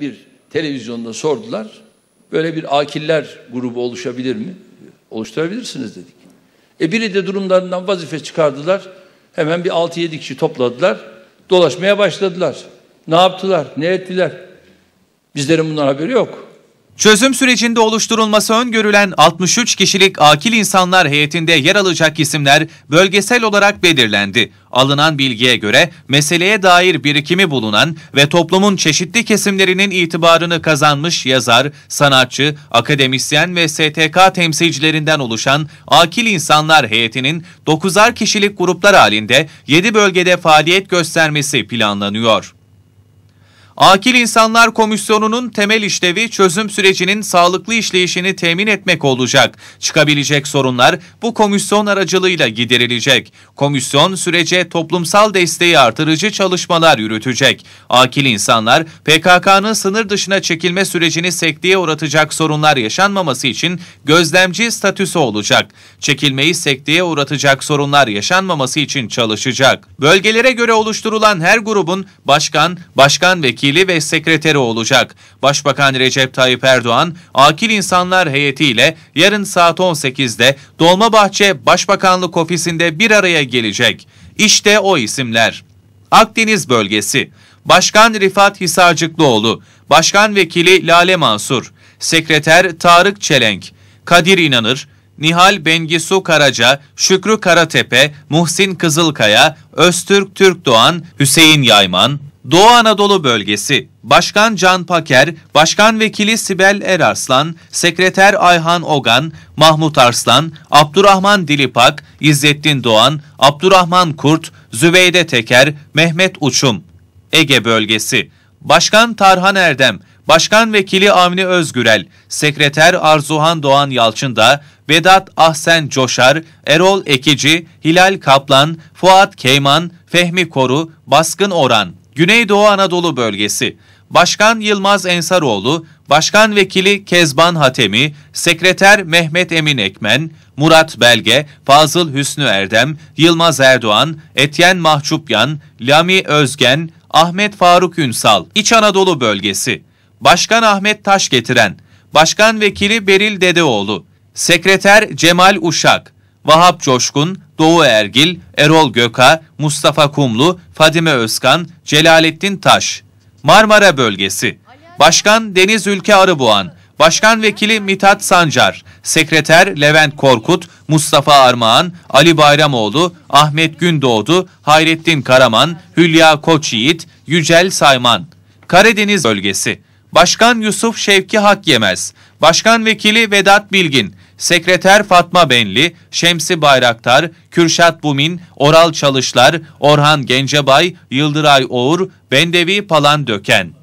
Bir televizyonda sordular. Böyle bir akiller grubu oluşabilir mi? Oluşturabilirsiniz dedik. E biri de durumlarından vazife çıkardılar. Hemen bir 6-7 kişi topladılar. Dolaşmaya başladılar. Ne yaptılar? Ne ettiler? Bizlerin bundan haberi yok. Çözüm sürecinde oluşturulması öngörülen 63 kişilik akil insanlar heyetinde yer alacak isimler bölgesel olarak belirlendi. Alınan bilgiye göre meseleye dair birikimi bulunan ve toplumun çeşitli kesimlerinin itibarını kazanmış yazar, sanatçı, akademisyen ve STK temsilcilerinden oluşan akil insanlar heyetinin 9'ar kişilik gruplar halinde 7 bölgede faaliyet göstermesi planlanıyor. Akil İnsanlar Komisyonu'nun temel işlevi çözüm sürecinin sağlıklı işleyişini temin etmek olacak. Çıkabilecek sorunlar bu komisyon aracılığıyla giderilecek. Komisyon sürece toplumsal desteği artırıcı çalışmalar yürütecek. Akil insanlar PKK'nın sınır dışına çekilme sürecini sekteye uğratacak sorunlar yaşanmaması için gözlemci statüsü olacak. Çekilmeyi sekteye uğratacak sorunlar yaşanmaması için çalışacak. Bölgelere göre oluşturulan her grubun başkan, başkan vekili vekili ve sekreteri olacak. Başbakan Recep Tayyip Erdoğan, Akil İnsanlar heyetiyle yarın saat 18'de Dolmabahçe Başbakanlık ofisinde bir araya gelecek. İşte o isimler. Akdeniz Bölgesi Başkan Rifat Hisarcıklıoğlu, Başkan Vekili Lale Mansur, Sekreter Tarık Çelenk, Kadir İnanır, Nihal Bengisu Karaca, Şükrü Karatepe, Muhsin Kızılkaya, Öztürk Türkdoğan, Hüseyin Yayman, Doğu Anadolu Bölgesi Başkan Can Paker, Başkan Vekili Sibel Erarslan, Sekreter Ayhan Ogan, Mahmut Arslan, Abdurrahman Dilipak, İzzettin Doğan, Abdurrahman Kurt, Züveyde Teker, Mehmet Uçum. Ege Bölgesi Başkan Tarhan Erdem, Başkan Vekili Avni Özgürel, Sekreter Arzuhan Doğan Yalçın'da, Vedat Ahsen Coşar, Erol Ekici, Hilal Kaplan, Fuat Keyman, Fehmi Koru, Baskın Oran Güneydoğu Anadolu Bölgesi. Başkan Yılmaz Ensaroğlu, Başkan Vekili Kezban Hatemi, Sekreter Mehmet Emin Ekmen, Murat Belge, Fazıl Hüsnü Erdem, Yılmaz Erdoğan, Etyen Mahçupyan, Lami Özgen, Ahmet Faruk Ünsal, İç Anadolu Bölgesi. Başkan Ahmet Taş getiren, Başkan Vekili Beril Dedeoğlu, Sekreter Cemal Uşak, Vahap Coşkun, Doğu Ergil, Erol Göka, Mustafa Kumlu, Fadime Özkan, Celalettin Taş. Marmara Bölgesi. Başkan Deniz Ülke Arıboğan, Başkan Vekili Mithat Sancar, Sekreter Levent Korkut, Mustafa Armağan, Ali Bayramoğlu, Ahmet Gündoğdu, Hayrettin Karaman, Hülya Koçyiğit, Yücel Sayman. Karadeniz Bölgesi. Başkan Yusuf Şevki Hakyemez, Başkan Vekili Vedat Bilgin, Sekreter Fatma Benli, Şemsi Bayraktar, Kürşat Bumin, Oral Çalışlar, Orhan Gencebay, Yıldıray Oğur, Bendevi Palan Döken.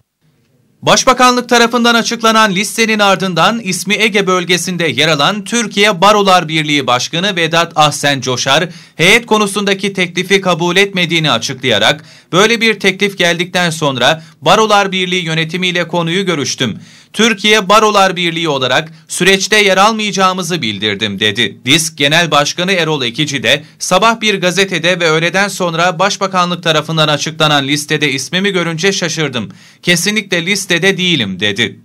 Başbakanlık tarafından açıklanan listenin ardından ismi Ege bölgesinde yer alan Türkiye Barolar Birliği Başkanı Vedat Ahsen Coşar, heyet konusundaki teklifi kabul etmediğini açıklayarak, böyle bir teklif geldikten sonra Barolar Birliği yönetimiyle konuyu görüştüm. Türkiye Barolar Birliği olarak süreçte yer almayacağımızı bildirdim dedi. Disk Genel Başkanı Erol Ekici de sabah bir gazetede ve öğleden sonra Başbakanlık tarafından açıklanan listede ismimi görünce şaşırdım. Kesinlikle listede değilim dedi.